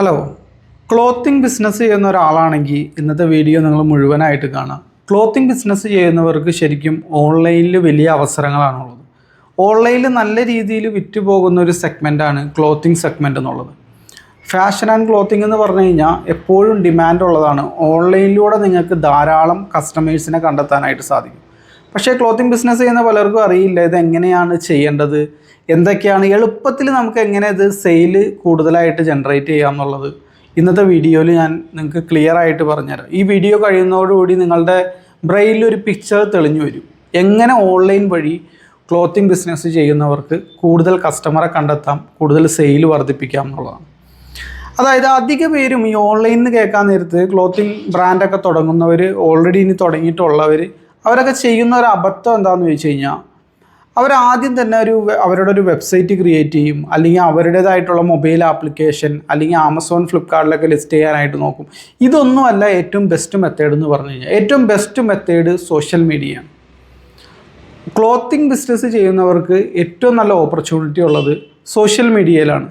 Hello. Clothing business ചെയ്യുന്ന ഒരാളാണെങ്കിൽ ഇന്നത്തെ വീഡിയോ നിങ്ങൾ മുഴുവനായിട്ട് കാണാം. ക്ലോത്തിങ് ബിസിനസ് ചെയ്യുന്നവർക്ക് ശരിക്കും ഓൺലൈനിൽ വലിയ അവസരങ്ങളാണുള്ളത്. ഓൺലൈനിൽ നല്ല രീതിയിൽ വിറ്റ് പോകുന്ന ഒരു സെഗ്മെന്റാണ് ക്ലോത്തിങ് സെഗ്മെന്റ് എന്നുള്ളത്. ഫാഷൻ ആൻഡ് ക്ലോത്തിങ് എന്ന് പറഞ്ഞു കഴിഞ്ഞാൽ എപ്പോഴും ഡിമാൻഡ് ഉള്ളതാണ്. ഓൺലൈനിലൂടെ നിങ്ങൾക്ക് ധാരാളം കസ്റ്റമേഴ്സിനെ കണ്ടെത്താനായിട്ട് സാധിക്കും. പക്ഷേ ക്ലോത്തിങ് ബിസിനസ് ചെയ്യുന്ന പലർക്കും അറിയില്ല ഇത് എങ്ങനെയാണ് ചെയ്യേണ്ടത് എന്തൊക്കെയാണ് എളുപ്പത്തിൽ നമുക്ക് എങ്ങനെ ഇത് സെയിൽ കൂടുതലായിട്ട് ജനറേറ്റ് ചെയ്യാം എന്നുള്ളത് ഇന്നത്തെ വീഡിയോയിൽ ഞാൻ നിങ്ങൾക്ക് ക്ലിയർ ആയിട്ട് പറഞ്ഞുതരാം. ഈ വീഡിയോ കഴിയുന്നതോടുകൂടി നിങ്ങളുടെ ബ്രെയിനിൽ ഒരു പിക്ചർ തെളിഞ്ഞു വരും. എങ്ങനെ ഓൺലൈൻ വഴി ക്ലോത്തിങ് ബിസിനസ് ചെയ്യുന്നവർക്ക് കൂടുതൽ കസ്റ്റമറെ കണ്ടെത്താം കൂടുതൽ സെയിൽ വർദ്ധിപ്പിക്കാം എന്നുള്ളതാണ്. അതായത് അധിക പേരും ഈ ഓൺലൈനിൽ കേൾക്കാൻ നേരത്ത് ക്ലോത്തിങ് ബ്രാൻഡൊക്കെ തുടങ്ങുന്നവർ ഓൾറെഡി ഇനി തുടങ്ങിയിട്ടുള്ളവർ അവരൊക്കെ ചെയ്യുന്ന ഒരു അബദ്ധം എന്താണെന്ന് ചോദിച്ചു കഴിഞ്ഞാൽ അവർ ആദ്യം തന്നെ ഒരു അവരുടെ ഒരു വെബ്സൈറ്റ് ക്രിയേറ്റ് ചെയ്യും അല്ലെങ്കിൽ അവരുടേതായിട്ടുള്ള മൊബൈൽ ആപ്ലിക്കേഷൻ അല്ലെങ്കിൽ ആമസോൺ ഫ്ലിപ്കാർട്ടിലൊക്കെ ലിസ്റ്റ് ചെയ്യാനായിട്ട് നോക്കും. ഇതൊന്നുമല്ല ഏറ്റവും ബെസ്റ്റ് മെത്തേഡ് എന്ന് പറഞ്ഞു കഴിഞ്ഞാൽ ഏറ്റവും best method social media clothing business ചെയ്യുന്നവർക്ക് ഏറ്റവും നല്ല ഓപ്പർച്യൂണിറ്റി ഉള്ളത് സോഷ്യൽ മീഡിയയിലാണ്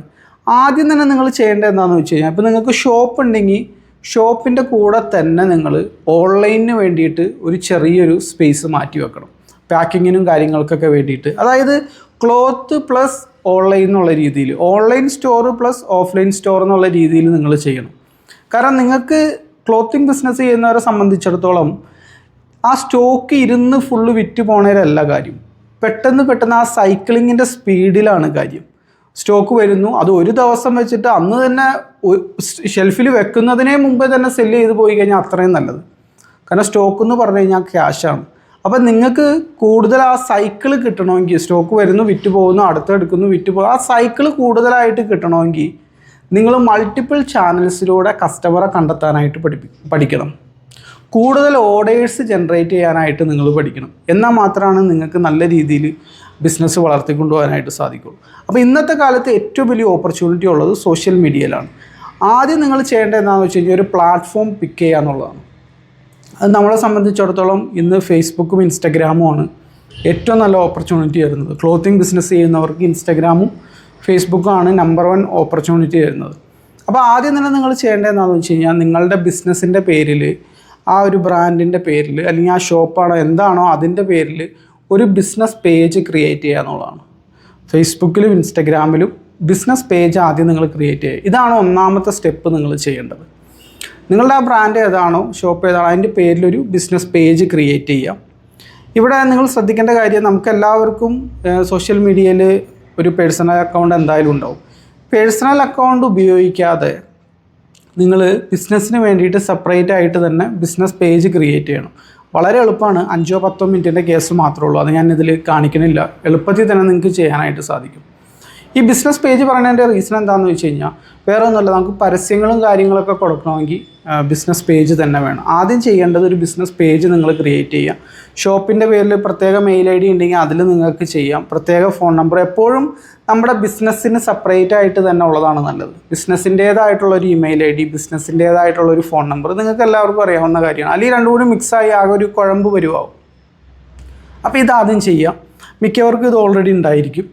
ആദ്യം തന്നെ നിങ്ങൾ ചെയ്യേണ്ടത് എന്താണെന്ന് വെച്ച് കഴിഞ്ഞാൽ ഇപ്പോൾ നിങ്ങൾക്ക് ഷോപ്പ് ഉണ്ടെങ്കിൽ ഷോപ്പിന്റെ കൂടെ തന്നെ നിങ്ങൾ ഓൺലൈനിന് വേണ്ടിയിട്ട് ഒരു ചെറിയൊരു സ്പേസ് മാറ്റി വെക്കണം. പാക്കിങ്ങിനും കാര്യങ്ങൾക്കൊക്കെ വേണ്ടിയിട്ട്. അതായത് ക്ലോത്ത് പ്ലസ് ഓൺലൈൻ എന്നുള്ള രീതിയിൽ online store plus offline store എന്നുള്ള രീതിയിൽ നിങ്ങൾ ചെയ്യണം. കാരണം നിങ്ങൾക്ക് ക്ലോത്തിങ് ബിസിനസ് ചെയ്യുന്നവരെ സംബന്ധിച്ചിടത്തോളം ആ സ്റ്റോക്ക് ഇരുന്ന് ഫുള്ള് വിറ്റ് പോണേരല്ല കാര്യം. പെട്ടെന്ന് പെട്ടെന്ന് ആ സൈക്ലിങ്ങിന്റെ സ്പീഡിലാണ് കാര്യം. സ്റ്റോക്ക് വരുന്നു. അത് ഒരു ദിവസം വെച്ചിട്ട് അന്ന് തന്നെ ഷെൽഫിൽ വെക്കുന്നതിനെ മുമ്പേ തന്നെ സെല്ല് ചെയ്ത് പോയി കഴിഞ്ഞാൽ അത്രയും നല്ലത്. കാരണം സ്റ്റോക്ക് എന്ന് പറഞ്ഞു കഴിഞ്ഞാൽ ക്യാഷാണ് അപ്പം നിങ്ങൾക്ക് കൂടുതൽ ആ സൈക്കിൾ കിട്ടണമെങ്കിൽ സ്റ്റോക്ക് വരുന്നു വിറ്റ് പോകുന്നു അടുത്തെടുക്കുന്നു വിറ്റ് പോകുന്നു ആ സൈക്കിൾ കൂടുതലായിട്ട് കിട്ടണമെങ്കിൽ നിങ്ങൾ മൾട്ടിപ്പിൾ ചാനൽസിലൂടെ കസ്റ്റമറെ കണ്ടെത്താനായിട്ട് പഠിപ്പി പഠിക്കണം. കൂടുതൽ ഓർഡേഴ്സ് ജനറേറ്റ് ചെയ്യാനായിട്ട് നിങ്ങൾ പഠിക്കണം. എന്നാൽ മാത്രമാണ് നിങ്ങൾക്ക് നല്ല രീതിയിൽ ബിസിനസ് വളർത്തിക്കൊണ്ടുപോകാനായിട്ട് സാധിക്കുള്ളൂ. അപ്പോൾ ഇന്നത്തെ കാലത്ത് ഏറ്റവും വലിയ ഓപ്പർച്യൂണിറ്റി ഉള്ളത് സോഷ്യൽ മീഡിയയിലാണ് ആദ്യം നിങ്ങൾ ചെയ്യേണ്ടത് എന്താണെന്ന് വെച്ച് കഴിഞ്ഞാൽ ഒരു പ്ലാറ്റ്ഫോം പിക്ക് ചെയ്യുക എന്നുള്ളതാണ്. അത് നമ്മളെ സംബന്ധിച്ചിടത്തോളം ഇന്ന് ഫേസ്ബുക്കും ഇൻസ്റ്റഗ്രാമുമാണ് ഏറ്റവും നല്ല ഓപ്പർച്യൂണിറ്റി വരുന്നത് ക്ലോത്തിങ് ബിസിനസ് ചെയ്യുന്നവർക്ക് ഇൻസ്റ്റഗ്രാമും ഫേസ്ബുക്കുമാണ് നമ്പർ വൺ ഓപ്പർച്യൂണിറ്റി വരുന്നത് അപ്പോൾ ആദ്യം തന്നെ നിങ്ങൾ ചെയ്യേണ്ടത് എന്താണെന്ന് വെച്ച് കഴിഞ്ഞാൽ നിങ്ങളുടെ ബിസിനസ്സിന്റെ പേരിൽ ആ ഒരു ബ്രാൻഡിന്റെ പേരിൽ അല്ലെങ്കിൽ ആ ഷോപ്പാണോ എന്താണോ അതിന്റെ പേരിൽ ഒരു ബിസിനസ് പേജ് ക്രിയേറ്റ് ചെയ്യുക എന്നുള്ളതാണ്. ഫേസ്ബുക്കിലും ഇൻസ്റ്റഗ്രാമിലും ബിസിനസ് പേജ് ആദ്യം നിങ്ങൾ ക്രിയേറ്റ് ചെയ്യുക. ഇതാണ് ഒന്നാമത്തെ സ്റ്റെപ്പ് നിങ്ങൾ ചെയ്യേണ്ടത്. നിങ്ങളുടെ ആ ബ്രാൻഡ് ഏതാണോ ഷോപ്പ് ഏതാണോ അതിന്റെ പേരിലൊരു ബിസിനസ് പേജ് ക്രിയേറ്റ് ചെയ്യാം ഇവിടെ നിങ്ങൾ ശ്രദ്ധിക്കേണ്ട കാര്യം നമുക്ക് എല്ലാവർക്കും സോഷ്യൽ മീഡിയയിൽ ഒരു പേഴ്സണൽ അക്കൗണ്ട് എന്തായാലും ഉണ്ടാവും. പേഴ്സണൽ അക്കൗണ്ട് ഉപയോഗിക്കാതെ നിങ്ങൾ ബിസിനസ്സിന് വേണ്ടിയിട്ട് സെപ്പറേറ്റ് ആയിട്ട് തന്നെ ബിസിനസ് പേജ് ക്രിയേറ്റ് ചെയ്യണം. വളരെ എളുപ്പമാണ്. അഞ്ചോ പത്തോ മിനിറ്റിന്റെ കേസ് മാത്രമേ ഉള്ളൂ. അത് ഞാൻ ഇതിൽ കാണിക്കണില്ല. എളുപ്പത്തിൽ തന്നെ നിങ്ങൾക്ക് ചെയ്യാനായിട്ട് സാധിക്കും. ഈ ബിസിനസ് പേജ് പറയുന്നതിന്റെ റീസൺ എന്താണെന്ന് വെച്ച് കഴിഞ്ഞാൽ വേറെ ഒന്നുമല്ല നമുക്ക് പരസ്യങ്ങളും കാര്യങ്ങളൊക്കെ കൊടുക്കണമെങ്കിൽ ബിസിനസ് പേജ് തന്നെ വേണം. ആദ്യം ചെയ്യേണ്ടത് ഒരു ബിസിനസ് പേജ് നിങ്ങൾ ക്രിയേറ്റ് ചെയ്യാം ഷോപ്പിന്റെ പേരിൽ പ്രത്യേക മെയിൽ ഐ ഡി ഉണ്ടെങ്കിൽ അതിൽ നിങ്ങൾക്ക് ചെയ്യാം. പ്രത്യേക ഫോൺ നമ്പർ എപ്പോഴും നമ്മുടെ ബിസിനസ്സിന് സെപ്പറേറ്റ് ആയിട്ട് തന്നെ ഉള്ളതാണ് നല്ലത്. ബിസിനസ്സിന്റേതായിട്ടുള്ള ഒരു ഇമെയിൽ ഐ ഡി ബിസിനസ്സിന്റേതായിട്ടുള്ള ഒരു ഫോൺ നമ്പർ നിങ്ങൾക്ക് എല്ലാവർക്കും അറിയാവുന്ന കാര്യമാണ്. അല്ലെങ്കിൽ രണ്ടും കൂടി മിക്സായി ആകെ ഒരു കുഴമ്പ് വരുവാകും അപ്പോൾ ഇതാദ്യം ചെയ്യാം മിക്കവർക്കും ഇത് ഓൾറെഡി ഉണ്ടായിരിക്കും.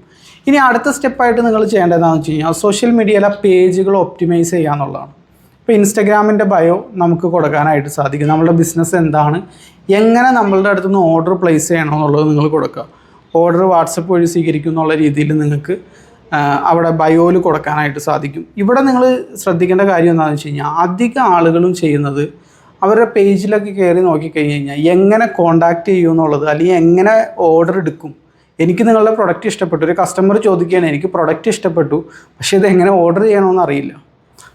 ഇനി അടുത്ത സ്റ്റെപ്പായിട്ട് നിങ്ങൾ ചെയ്യേണ്ടതെന്ന് വെച്ച് കഴിഞ്ഞാൽ സോഷ്യൽ മീഡിയയിലെ പേജുകൾ ഒപ്റ്റിമൈസ് ചെയ്യുക എന്നുള്ളതാണ്. ഇപ്പോൾ ഇൻസ്റ്റഗ്രാമിന്റെ ബയോ നമുക്ക് കൊടുക്കാനായിട്ട് സാധിക്കും. നമ്മളുടെ ബിസിനസ് എന്താണ്? എങ്ങനെ നമ്മളുടെ അടുത്ത് നിന്ന് ഓർഡർ പ്ലേസ് ചെയ്യണം എന്നുള്ളത് നിങ്ങൾ കൊടുക്കുക. ഓർഡർ വാട്സപ്പ് വഴി സ്വീകരിക്കും എന്നുള്ള രീതിയിൽ നിങ്ങൾക്ക് അവിടെ ബയോയിൽ കൊടുക്കാനായിട്ട് സാധിക്കും. ഇവിടെ നിങ്ങൾ ശ്രദ്ധിക്കേണ്ട കാര്യം എന്താണെന്ന് വെച്ച് കഴിഞ്ഞാൽ അധിക ആളുകളും ചെയ്യുന്നത് അവരുടെ പേജിലൊക്കെ കയറി നോക്കിക്കഴിഞ്ഞ് കഴിഞ്ഞാൽ എങ്ങനെ കോണ്ടാക്ട് ചെയ്യും എന്നുള്ളത് അല്ലെങ്കിൽ എങ്ങനെ ഓർഡർ എടുക്കും എനിക്ക് നിങ്ങളുടെ പ്രൊഡക്റ്റ് ഇഷ്ടപ്പെട്ടു. ഒരു കസ്റ്റമർ ചോദിക്കുകയാണ് എനിക്ക് പ്രൊഡക്റ്റ് ഇഷ്ടപ്പെട്ടു പക്ഷേ ഇത് എങ്ങനെ ഓർഡർ ചെയ്യണമെന്ന് അറിയില്ല.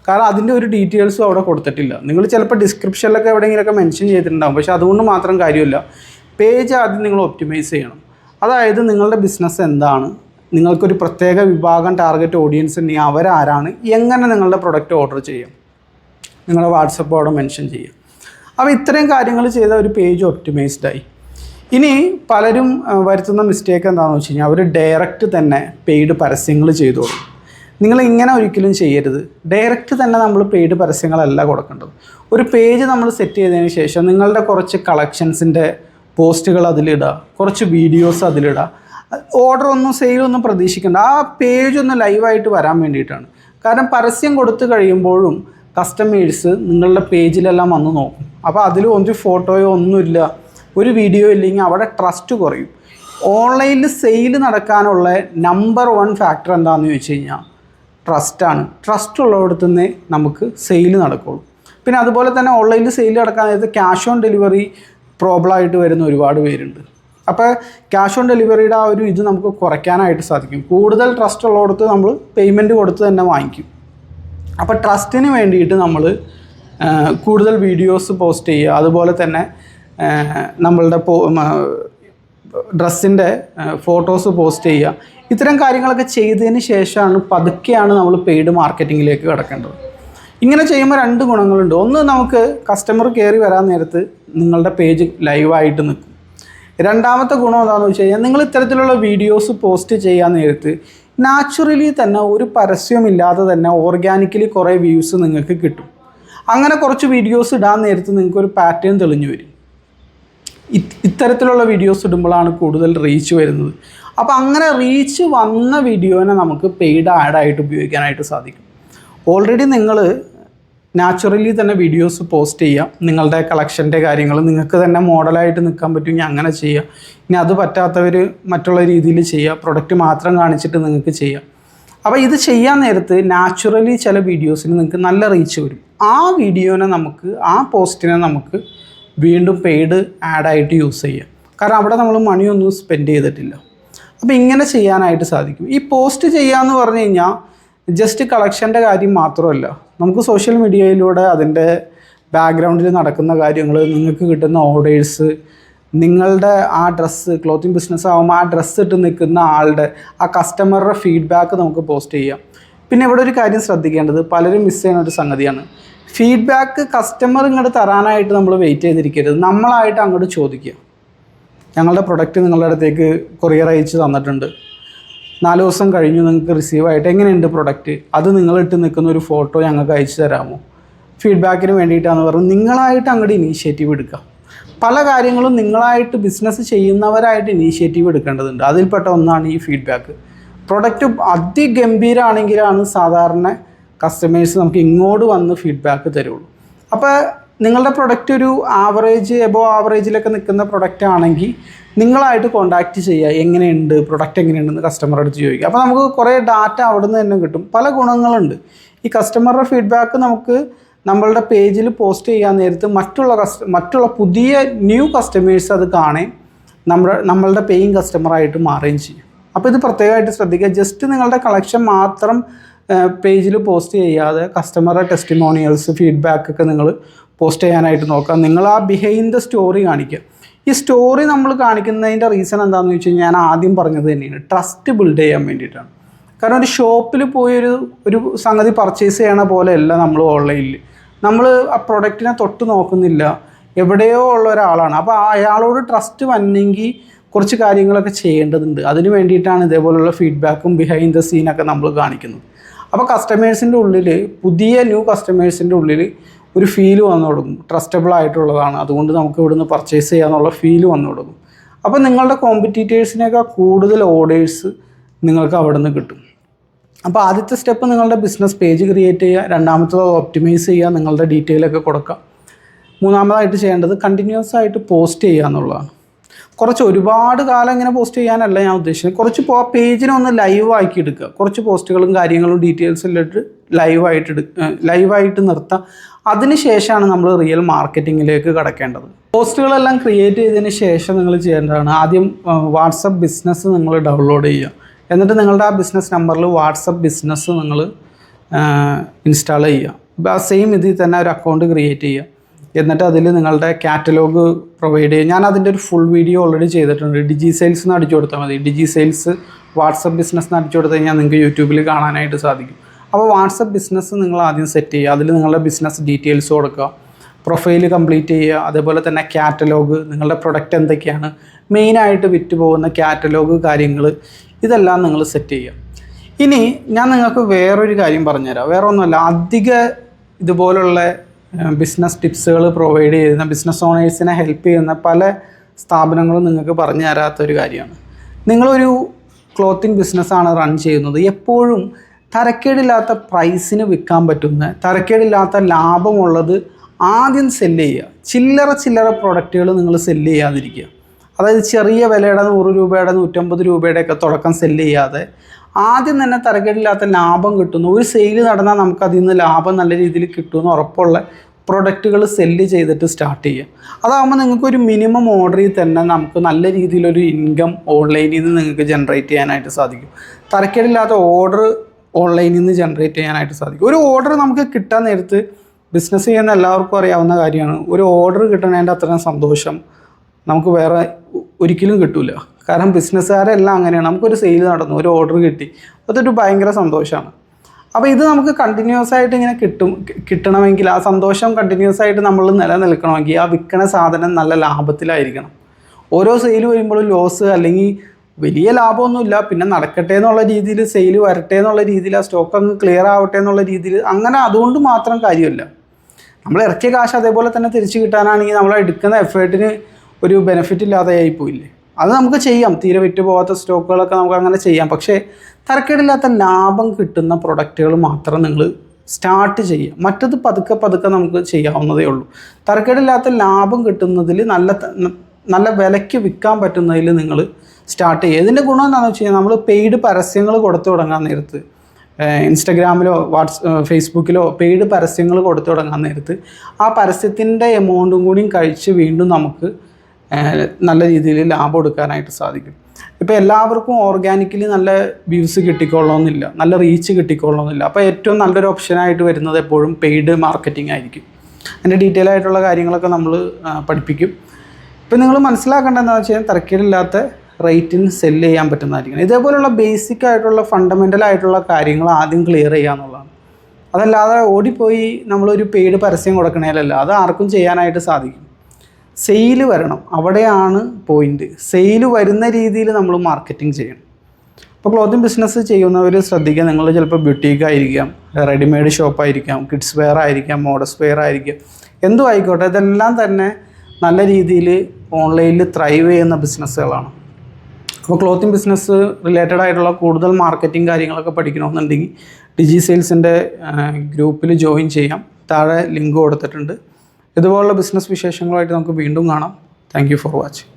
കാരണം അതിന്റെ ഒരു ഡീറ്റെയിൽസും അവിടെ കൊടുത്തിട്ടില്ല. നിങ്ങൾ ചിലപ്പോൾ ഡിസ്ക്രിപ്ഷനിലൊക്കെ എവിടെയെങ്കിലുമൊക്കെ മെൻഷൻ ചെയ്തിട്ടുണ്ടാകും പക്ഷേ അതുകൊണ്ട് മാത്രം കാര്യമില്ല. പേജ് ആദ്യം നിങ്ങൾ ഒപ്റ്റിമൈസ് ചെയ്യണം. അതായത് നിങ്ങളുടെ ബിസിനസ് എന്താണ്? നിങ്ങൾക്കൊരു പ്രത്യേക വിഭാഗം ടാർഗറ്റ് ഓഡിയൻസ് ഉണ്ടെങ്കിൽ അവരാരാണ്? എങ്ങനെ നിങ്ങളുടെ പ്രൊഡക്റ്റ് ഓർഡർ ചെയ്യാം? നിങ്ങളുടെ വാട്സപ്പ് അവിടെ മെൻഷൻ ചെയ്യാം. അപ്പോൾ ഇത്രയും കാര്യങ്ങൾ ചെയ്ത ഒരു പേജ് ഒപ്റ്റിമൈസ്ഡ് ആയി. ഇനി പലരും വരുത്തുന്ന മിസ്റ്റേക്ക് എന്താണെന്ന് വെച്ച് കഴിഞ്ഞാൽ അവർ ഡയറക്റ്റ് തന്നെ പെയ്ഡ് പരസ്യങ്ങൾ ചെയ്തോളും. നിങ്ങൾ ഇങ്ങനെ ഒരിക്കലും ചെയ്യരുത്. ഡയറക്റ്റ് തന്നെ നമ്മൾ പെയ്ഡ് പരസ്യങ്ങളല്ല കൊടുക്കേണ്ടത്. ഒരു പേജ് നമ്മൾ സെറ്റ് ചെയ്തതിന് ശേഷം നിങ്ങളുടെ കുറച്ച് കളക്ഷൻസിന്റെ പോസ്റ്റുകൾ അതിലിടുക കുറച്ച് വീഡിയോസ് അതിലിടുക ഓർഡർ ഒന്നും സെയിലൊന്നും പ്രതീക്ഷിക്കേണ്ട. ആ പേജ് ഒന്ന് ലൈവായിട്ട് വരാൻ വേണ്ടിയിട്ടാണ്. കാരണം പരസ്യം കൊടുത്തു കഴിയുമ്പോഴും കസ്റ്റമേഴ്സ് നിങ്ങളുടെ പേജിലെല്ലാം വന്ന് നോക്കും. അപ്പോൾ അതിൽ ഒരു ഫോട്ടോയോ ഒന്നുമില്ല. ഒരു വീഡിയോ ഇല്ലെങ്കിൽ അവിടെ ട്രസ്റ്റ് കുറയും. ഓൺലൈനിൽ സെയിൽ നടക്കാനുള്ള നമ്പർ വൺ ഫാക്ടർ എന്താണെന്ന് ചോദിച്ചു കഴിഞ്ഞാൽ ട്രസ്റ്റാണ് ട്രസ്റ്റ് ഉള്ളിടത്തു നിന്നേ നമുക്ക് സെയിൽ നടക്കുള്ളൂ. പിന്നെ അതുപോലെ തന്നെ ഓൺലൈനിൽ സെയിൽ നടക്കാൻ നേരത്ത് ക്യാഷ് ഓൺ ഡെലിവറി പ്രോബ്ലമായിട്ട് വരുന്ന ഒരുപാട് പേരുണ്ട്. അപ്പോൾ ക്യാഷ് ഓൺ ഡെലിവറിയുടെ ആ ഒരു ഇത് നമുക്ക് കുറയ്ക്കാനായിട്ട് സാധിക്കും. കൂടുതൽ ട്രസ്റ്റ് ഉള്ളിടത്ത് നമ്മൾ പേയ്മെന്റ് കൊടുത്ത് തന്നെ വാങ്ങിക്കും. അപ്പോൾ ട്രസ്റ്റിന് വേണ്ടിയിട്ട് നമ്മൾ കൂടുതൽ വീഡിയോസ് പോസ്റ്റ് ചെയ്യുക. അതുപോലെ തന്നെ നമ്മളുടെ ഡ്രസ്സിന്റെ ഫോട്ടോസ് പോസ്റ്റ് ചെയ്യുക. ഇത്തരം കാര്യങ്ങളൊക്കെ ചെയ്തതിന് ശേഷമാണ് പതുക്കെയാണ് നമ്മൾ പെയ്ഡ് മാർക്കറ്റിങ്ങിലേക്ക് കിടക്കേണ്ടത്. ഇങ്ങനെ ചെയ്യുമ്പോൾ രണ്ട് ഗുണങ്ങളുണ്ട്. ഒന്ന് നമുക്ക് കസ്റ്റമർ കയറി വരാൻ നേരത്ത് നിങ്ങളുടെ പേജ് ലൈവായിട്ട് നിൽക്കും. രണ്ടാമത്തെ ഗുണം എന്താണെന്ന് വെച്ച് കഴിഞ്ഞാൽ നിങ്ങൾ ഇത്തരത്തിലുള്ള വീഡിയോസ് പോസ്റ്റ് ചെയ്യാൻ നേരത്ത് നാച്ചുറലി തന്നെ ഒരു പരസ്യമില്ലാതെ തന്നെ ഓർഗാനിക്കലി കുറേ വ്യൂസ് നിങ്ങൾക്ക് കിട്ടും. അങ്ങനെ കുറച്ച് വീഡിയോസ് ഇടാൻ നേരത്ത് നിങ്ങൾക്ക് ഒരു പാറ്റേൺ തെളിഞ്ഞു വരും. ഇത്തരത്തിലുള്ള വീഡിയോസ് ഇടുമ്പോഴാണ് കൂടുതൽ റീച്ച് വരുന്നത്. അപ്പോൾ അങ്ങനെ റീച്ച് വന്ന വീഡിയോനെ നമുക്ക് പെയ്ഡ് ആഡായിട്ട് ഉപയോഗിക്കാനായിട്ട് സാധിക്കും. ഓൾറെഡി നിങ്ങൾ നാച്ചുറലി തന്നെ വീഡിയോസ് പോസ്റ്റ് ചെയ്യാം. നിങ്ങളുടെ കളക്ഷന്റെ കാര്യങ്ങൾ നിങ്ങൾക്ക് തന്നെ മോഡലായിട്ട് നിൽക്കാൻ പറ്റുമെങ്കിൽ അങ്ങനെ ചെയ്യാം. ഇനി അത് പറ്റാത്തവർ മറ്റുള്ള രീതിയിൽ ചെയ്യുക പ്രൊഡക്റ്റ് മാത്രം കാണിച്ചിട്ട് നിങ്ങൾക്ക് ചെയ്യാം. അപ്പോൾ ഇത് ചെയ്യാൻ നേരത്ത് നാച്ചുറലി ചില വീഡിയോസിന് നിങ്ങൾക്ക് നല്ല റീച്ച് വരും. ആ വീഡിയോനെ നമുക്ക് ആ പോസ്റ്റിനെ നമുക്ക് വീണ്ടും പെയ്ഡ് ആഡായിട്ട് യൂസ് ചെയ്യാം. കാരണം അവിടെ നമ്മൾ മണിയൊന്നും സ്പെൻഡ് ചെയ്തിട്ടില്ല. അപ്പോൾ ഇങ്ങനെ ചെയ്യാനായിട്ട് സാധിക്കും. ഈ പോസ്റ്റ് ചെയ്യാമെന്ന് പറഞ്ഞു കഴിഞ്ഞാൽ ജസ്റ്റ് കളക്ഷന്റെ കാര്യം മാത്രമല്ല. നമുക്ക് സോഷ്യൽ മീഡിയയിലൂടെ അതിന്റെ ബാക്ക്ഗ്രൗണ്ടിൽ നടക്കുന്ന കാര്യങ്ങൾ നിങ്ങൾക്ക് കിട്ടുന്ന ഓർഡേഴ്സ് നിങ്ങളുടെ ആ ഡ്രസ്സ് ക്ലോത്തിങ് ബിസിനസ് ആകുമ്പോൾ ആ ഡ്രസ്സ് ഇട്ട് നിൽക്കുന്ന ആളുടെ ആ കസ്റ്റമറുടെ ഫീഡ്ബാക്ക് നമുക്ക് പോസ്റ്റ് ചെയ്യാം. പിന്നെ ഇവിടെ ഒരു കാര്യം ശ്രദ്ധിക്കേണ്ടത് പലരും മിസ് ചെയ്യുന്ന ഒരു സംഗതിയാണ്. ഫീഡ്ബാക്ക് കസ്റ്റമർ ഇങ്ങോട്ട് തരാനായിട്ട് നമ്മൾ വെയിറ്റ് ചെയ്തിരിക്കരുത്. നമ്മളായിട്ട് അങ്ങോട്ട് ചോദിക്കുക. ഞങ്ങളുടെ പ്രൊഡക്റ്റ് നിങ്ങളുടെ അടുത്തേക്ക് കൊറിയർ അയച്ച് തന്നിട്ടുണ്ട്. നാല് ദിവസം കഴിഞ്ഞു നിങ്ങൾക്ക് റിസീവ് ആയിട്ട്. എങ്ങനെയുണ്ട് പ്രൊഡക്റ്റ് അത് നിങ്ങളിട്ട് നിൽക്കുന്ന ഒരു ഫോട്ടോ ഞങ്ങൾക്ക് അയച്ചു തരാമോ? ഫീഡ്ബാക്കിന് വേണ്ടിയിട്ടാണെന്ന് പറഞ്ഞ്. നിങ്ങളായിട്ട് അങ്ങോട്ട് ഇനീഷ്യേറ്റീവ് എടുക്കുക. പല കാര്യങ്ങളും നിങ്ങളായിട്ട് ബിസിനസ് ചെയ്യുന്നവരായിട്ട് ഇനീഷ്യേറ്റീവ് എടുക്കേണ്ടതുണ്ട്. അതിൽപ്പെട്ട ഒന്നാണ് ഈ ഫീഡ്ബാക്ക് പ്രൊഡക്റ്റ് അതിഗംഭീരമാണെങ്കിലാണ് സാധാരണ കസ്റ്റമേഴ്സ് നമുക്ക് ഇങ്ങോട്ട് വന്ന് ഫീഡ്ബാക്ക് തരുള്ളൂ. അപ്പോൾ നിങ്ങളുടെ പ്രൊഡക്റ്റ് ഒരു ആവറേജ് എബോ ആവറേജിലൊക്കെ നിൽക്കുന്ന പ്രൊഡക്റ്റ് ആണെങ്കിൽ നിങ്ങളായിട്ട് കോണ്ടാക്ട് ചെയ്യുക എങ്ങനെയുണ്ട് പ്രൊഡക്റ്റ് എങ്ങനെയുണ്ടെന്ന് കസ്റ്റമറോട് ചോദിക്കുക. അപ്പോൾ നമുക്ക് കുറേ ഡാറ്റ അവിടെ നിന്ന് തന്നെ കിട്ടും. പല ഗുണങ്ങളുണ്ട്. ഈ കസ്റ്റമറുടെ ഫീഡ്ബാക്ക് നമുക്ക് നമ്മളുടെ പേജിൽ പോസ്റ്റ് ചെയ്യാൻ നേരത്ത് മറ്റുള്ള കസ്റ്റ മറ്റുള്ള പുതിയ ന്യൂ കസ്റ്റമേഴ്സ് അത് കാണേ നമ്മുടെ നമ്മളുടെ പേയിങ് കസ്റ്റമറായിട്ട് മാറുകയും ചെയ്യും. അപ്പോൾ ഇത് പ്രത്യേകമായിട്ട് ശ്രദ്ധിക്കുക. ജസ്റ്റ് നിങ്ങളുടെ കളക്ഷൻ മാത്രം പേജിൽ പോസ്റ്റ് ചെയ്യാതെ കസ്റ്റമറുടെ ടെസ്റ്റിമോണിയൽസ് ഫീഡ്ബാക്ക് ഒക്കെ നിങ്ങൾ പോസ്റ്റ് ചെയ്യാനായിട്ട് നോക്കുക. നിങ്ങൾ ആ ബിഹൈൻഡ് ദ സ്റ്റോറി കാണിക്കുക. ഈ സ്റ്റോറി നമ്മൾ കാണിക്കുന്നതിന്റെ റീസൺ എന്താണെന്ന് വെച്ച് കഴിഞ്ഞാൽ ഞാൻ ആദ്യം പറഞ്ഞത് തന്നെയാണ്. ട്രസ്റ്റ് ബിൽഡ് ചെയ്യാൻ വേണ്ടിയിട്ടാണ്. കാരണം ഒരു ഷോപ്പിൽ പോയി ഒരു ഒരു സംഗതി പർച്ചേസ് ചെയ്യണ പോലെയല്ല നമ്മൾ ഓൺലൈനിൽ നമ്മൾ ആ പ്രൊഡക്റ്റിനെ തൊട്ട് നോക്കുന്നില്ല. എവിടെയോ ഉള്ള ഒരാളാണ്. അപ്പോൾ അയാളോട് ട്രസ്റ്റ് വന്നെങ്കിൽ കുറച്ച് കാര്യങ്ങളൊക്കെ ചെയ്യേണ്ടതുണ്ട്. അതിന് വേണ്ടിയിട്ടാണ് ഇതേപോലുള്ള ഫീഡ്ബാക്കും ബിഹൈൻഡ് ദ സീനൊക്കെ നമ്മൾ കാണിക്കുന്നത്. അപ്പോൾ കസ്റ്റമേഴ്സിന്റെ ഉള്ളിൽ പുതിയ ന്യൂ കസ്റ്റമേഴ്സിന്റെ ഉള്ളിൽ ഒരു ഫീൽ വന്നു തുടങ്ങും. ട്രസ്റ്റബിൾ ആയിട്ടുള്ളതാണ്. അതുകൊണ്ട് നമുക്ക് ഇവിടുന്ന് പർച്ചേസ് ചെയ്യാന്നുള്ള ഫീൽ വന്നു തുടങ്ങും. അപ്പോൾ നിങ്ങളുടെ കോമ്പറ്റീറ്റേഴ്സിനേക്കാൾ കൂടുതൽ ഓർഡേഴ്സ് നിങ്ങൾക്ക് അവിടെ നിന്ന് കിട്ടും. അപ്പോൾ ആദ്യത്തെ സ്റ്റെപ്പ് നിങ്ങളുടെ ബിസിനസ് പേജ് ക്രിയേറ്റ് ചെയ്യുക. രണ്ടാമത്തത് ഒപ്റ്റിമൈസ് ചെയ്യുക. നിങ്ങളുടെ ഡീറ്റെയിലൊക്കെ കൊടുക്കുക. മൂന്നാമതായിട്ട് ചെയ്യേണ്ടത് കണ്ടിന്യൂസ് ആയിട്ട് പോസ്റ്റ് ചെയ്യുക എന്നുള്ളതാണ്. കുറച്ച് ഒരുപാട് കാലം ഇങ്ങനെ പോസ്റ്റ് ചെയ്യാനല്ല ഞാൻ ഉദ്ദേശിക്കുന്നത് കുറച്ച് പോ പേജിനെ ഒന്ന് ലൈവ് ആക്കി എടുക്കുക. കുറച്ച് പോസ്റ്റുകളും കാര്യങ്ങളും ഡീറ്റെയിൽസ് എല്ലാം ഇട്ട് ലൈവായിട്ട് എടുക്കുക ലൈവായിട്ട് നിർത്തുക അതിനുശേഷമാണ് നമ്മൾ റിയൽ മാർക്കറ്റിങ്ങിലേക്ക് കടക്കേണ്ടത്. പോസ്റ്റുകളെല്ലാം ക്രിയേറ്റ് ചെയ്തതിന് ശേഷം നിങ്ങൾ ചെയ്യേണ്ടതാണ് ആദ്യം വാട്സപ്പ് ബിസിനസ് നിങ്ങൾ ഡൗൺലോഡ് ചെയ്യുക. എന്നിട്ട് നിങ്ങളുടെ ആ ബിസിനസ് നമ്പറിൽ വാട്സപ്പ് ബിസിനസ് നിങ്ങൾ ഇൻസ്റ്റാൾ ചെയ്യുക. സെയിം ഇതിൽ തന്നെ ഒരു അക്കൗണ്ട് ക്രിയേറ്റ് ചെയ്യുക. എന്നിട്ട് അതിൽ നിങ്ങളുടെ കാറ്റലോഗ് പ്രൊവൈഡ് ചെയ്യുക. ഞാൻ അതിന്റെ ഒരു ഫുൾ വീഡിയോ ഓൾറെഡി ചെയ്തിട്ടുണ്ട്. ഡിജി സെയിൽസ് എന്ന് അടിച്ചു കൊടുത്താൽ മതി. ഡിജി സെയിൽസ് വാട്സപ്പ് ബിസിനസ് എന്ന് അടിച്ചു കൊടുത്തു കഴിഞ്ഞാൽ നിങ്ങൾക്ക് യൂട്യൂബിൽ കാണാനായിട്ട് സാധിക്കും. അപ്പോൾ വാട്സപ്പ് ബിസിനസ് നിങ്ങൾ ആദ്യം സെറ്റ് ചെയ്യുക. അതിൽ നിങ്ങളുടെ ബിസിനസ് ഡീറ്റെയിൽസ് കൊടുക്കുക. പ്രൊഫൈൽ കംപ്ലീറ്റ് ചെയ്യുക. അതേപോലെ തന്നെ കാറ്റലോഗ് നിങ്ങളുടെ പ്രൊഡക്റ്റ് എന്തൊക്കെയാണ്? മെയിനായിട്ട് വിറ്റ് പോകുന്ന കാറ്റലോഗ് കാര്യങ്ങൾ ഇതെല്ലാം നിങ്ങൾ സെറ്റ് ചെയ്യുക. ഇനി ഞാൻ നിങ്ങൾക്ക് വേറൊരു കാര്യം പറഞ്ഞുതരാം. വേറെ ഒന്നുമല്ല അധിക ഇതുപോലുള്ള ബിസിനസ് ടിപ്സുകൾ പ്രൊവൈഡ് ചെയ്യുന്ന ബിസിനസ് ഓണേഴ്സിനെ ഹെൽപ്പ് ചെയ്യുന്ന പല സ്ഥാപനങ്ങളും നിങ്ങൾക്ക് പറഞ്ഞു തരാത്തൊരു കാര്യമാണ്. നിങ്ങളൊരു ക്ലോത്തിങ് ബിസിനസ്സാണ് റൺ ചെയ്യുന്നത്. എപ്പോഴും തരക്കേടില്ലാത്ത പ്രൈസിന് വിൽക്കാൻ പറ്റുന്ന തരക്കേടില്ലാത്ത ലാഭമുള്ളത് ആദ്യം സെല്ല് ചെയ്യുക. ചില്ലറ ചില്ലറ പ്രൊഡക്റ്റുകൾ നിങ്ങൾ സെല്ല് ചെയ്യാതിരിക്കുക. അതായത് ചെറിയ വിലയുടെ നൂറ് രൂപയുടെ നൂറ്റമ്പത് രൂപയുടെയൊക്കെ തുടക്കം സെല്ല് ചെയ്യാതെ ആദ്യം തന്നെ തരക്കേടില്ലാത്ത ലാഭം കിട്ടുന്നു. ഒരു സെയിൽ നടന്നാൽ നമുക്ക് അതിൽ നിന്ന് ലാഭം നല്ല രീതിയിൽ കിട്ടുമെന്ന് ഉറപ്പുള്ള പ്രൊഡക്റ്റുകൾ സെല്ല് ചെയ്തിട്ട് സ്റ്റാർട്ട് ചെയ്യുക. അതാകുമ്പോൾ നിങ്ങൾക്ക് ഒരു മിനിമം ഓർഡറിൽ തന്നെ നമുക്ക് നല്ല രീതിയിലൊരു ഇൻകം ഓൺലൈനിൽ നിന്ന് നിങ്ങൾക്ക് ജനറേറ്റ് ചെയ്യാനായിട്ട് സാധിക്കും. തരക്കേടില്ലാത്ത ഓർഡർ ഓൺലൈനിൽ നിന്ന് ജനറേറ്റ് ചെയ്യാനായിട്ട് സാധിക്കും. ഒരു ഓർഡർ നമുക്ക് കിട്ടാൻ നേരത്ത് ബിസിനസ് ചെയ്യുന്ന എല്ലാവർക്കും അറിയാവുന്ന കാര്യമാണ്. ഒരു ഓർഡർ കിട്ടണതിന്റെ അത്രയും സന്തോഷം നമുക്ക് വേറെ ഒരിക്കലും കിട്ടില്ല കാരണം ബിസിനസ്സുകാരെല്ലാം അങ്ങനെയാണ്. നമുക്കൊരു സെയിൽ നടന്നു ഒരു ഓർഡർ കിട്ടി. അതൊരു ഭയങ്കര സന്തോഷമാണ്. അപ്പോൾ ഇത് നമുക്ക് കണ്ടിന്യൂസ് ആയിട്ട് ഇങ്ങനെ കിട്ടും കിട്ടണമെങ്കിൽ ആ സന്തോഷം കണ്ടിന്യൂസ് ആയിട്ട് നമ്മൾ നിലനിൽക്കണമെങ്കിൽ ആ വിൽക്കണ സാധനം നല്ല ലാഭത്തിലായിരിക്കണം. ഓരോ സെയിൽ വരുമ്പോഴും ലോസ് അല്ലെങ്കിൽ വലിയ ലാഭമൊന്നുമില്ല പിന്നെ നടക്കട്ടെ എന്നുള്ള രീതിയിൽ സെയിൽ വരട്ടെ എന്നുള്ള രീതിയിൽ ആ സ്റ്റോക്ക് അങ്ങ് ക്ലിയർ ആവട്ടെ എന്നുള്ള രീതിയിൽ അങ്ങനെ അതുകൊണ്ട് മാത്രം കാര്യമില്ല. നമ്മൾ ഇറക്കിയ കാശ് അതേപോലെ തന്നെ തിരിച്ചു കിട്ടാനാണെങ്കിൽ നമ്മൾ എടുക്കുന്ന എഫേർട്ടിന് ഒരു ബെനിഫിറ്റ് ഇല്ലാതെയായി പോയില്ലേ? അത് നമുക്ക് ചെയ്യാം. തീരെ വിറ്റ് പോകാത്ത സ്റ്റോക്കുകളൊക്കെ നമുക്ക് അങ്ങനെ ചെയ്യാം. പക്ഷേ തരക്കേടില്ലാത്ത ലാഭം കിട്ടുന്ന പ്രൊഡക്റ്റുകൾ മാത്രം നിങ്ങൾ സ്റ്റാർട്ട് ചെയ്യുക. മറ്റത് പതുക്കെ പതുക്കെ നമുക്ക് ചെയ്യാവുന്നതേ ഉള്ളൂ. തരക്കേടില്ലാത്ത ലാഭം കിട്ടുന്നതിൽ നല്ല നല്ല വിലയ്ക്ക് വിൽക്കാൻ പറ്റുന്നതിൽ നിങ്ങൾ സ്റ്റാർട്ട് ചെയ്യുക. ഇതിന്റെ ഗുണം എന്താണെന്ന് വെച്ച് കഴിഞ്ഞാൽ നമ്മൾ പെയ്ഡ് പരസ്യങ്ങൾ കൊടുത്തു തുടങ്ങാൻ നേരത്ത് ഇൻസ്റ്റഗ്രാമിലോ വാട്സ് ഫേസ്ബുക്കിലോ പെയ്ഡ് പരസ്യങ്ങൾ കൊടുത്തു തുടങ്ങാൻ നേരത്ത് ആ പരസ്യത്തിന്റെ എമൗണ്ടും കൂടിയും കഴിച്ച് വീണ്ടും നമുക്ക് നല്ല രീതിയിൽ ലാഭം എടുക്കാനായിട്ട് സാധിക്കും. ഇപ്പോൾ എല്ലാവർക്കും ഓർഗാനിക്കലി നല്ല വ്യൂസ് കിട്ടിക്കൊള്ളണമെന്നില്ല നല്ല റീച്ച് കിട്ടിക്കൊള്ളണമെന്നില്ല. അപ്പോൾ ഏറ്റവും നല്ലൊരു ഓപ്ഷനായിട്ട് വരുന്നത് എപ്പോഴും പെയ്ഡ് മാർക്കറ്റിംഗ് ആയിരിക്കും. അതിന്റെ ഡീറ്റെയിൽ ആയിട്ടുള്ള കാര്യങ്ങളൊക്കെ നമ്മൾ പഠിപ്പിക്കും. ഇപ്പം നിങ്ങൾ മനസ്സിലാക്കേണ്ടത് എന്താണെന്ന് വെച്ച് കഴിഞ്ഞാൽ തിരക്കേടില്ലാത്ത റേറ്റിന് സെല്ല് ചെയ്യാൻ പറ്റുന്നതായിരിക്കണം ഇതേപോലുള്ള ബേസിക് ആയിട്ടുള്ള ഫണ്ടമെന്റൽ ആയിട്ടുള്ള കാര്യങ്ങൾ ആദ്യം ക്ലിയർ ചെയ്യുക എന്നുള്ളതാണ്. അതല്ലാതെ ഓടിപ്പോയി നമ്മളൊരു പെയ്ഡ് പരസ്യം കൊടുക്കണേലല്ല അത് ആർക്കും ചെയ്യാനായിട്ട് സാധിക്കും. സെയിൽ വരണം. അവിടെയാണ് പോയിന്റ് സെയിൽ വരുന്ന രീതിയിൽ നമ്മൾ മാർക്കറ്റിംഗ് ചെയ്യണം. അപ്പോൾ ക്ലോത്തിങ് ബിസിനസ് ചെയ്യുന്നവർ ശ്രദ്ധിക്കുക. നിങ്ങൾ ചിലപ്പോൾ ബ്യൂട്ടീക്ക് ആയിരിക്കാം റെഡിമെയ്ഡ് ഷോപ്പായിരിക്കാം കിഡ്സ് വെയർ ആയിരിക്കാം മോഡസ് വെയർ ആയിരിക്കാം. എന്തും ആയിക്കോട്ടെ ഇതെല്ലാം തന്നെ നല്ല രീതിയിൽ ഓൺലൈനിൽ ത്രൈവ് ചെയ്യുന്ന ബിസിനസ്സുകളാണ് അപ്പോൾ ക്ലോത്തിങ് ബിസിനസ് റിലേറ്റഡ് ആയിട്ടുള്ള കൂടുതൽ മാർക്കറ്റിംഗ് കാര്യങ്ങളൊക്കെ പഠിക്കണമെന്നുണ്ടെങ്കിൽ ഡിജി സെയിൽസിന്റെ ഗ്രൂപ്പിൽ ജോയിൻ ചെയ്യാം. താഴെ ലിങ്ക് കൊടുത്തിട്ടുണ്ട്. ഇതുപോലുള്ള ബിസിനസ് വിശേഷങ്ങളായിട്ട് നമുക്ക് വീണ്ടും കാണാം. Thank for watching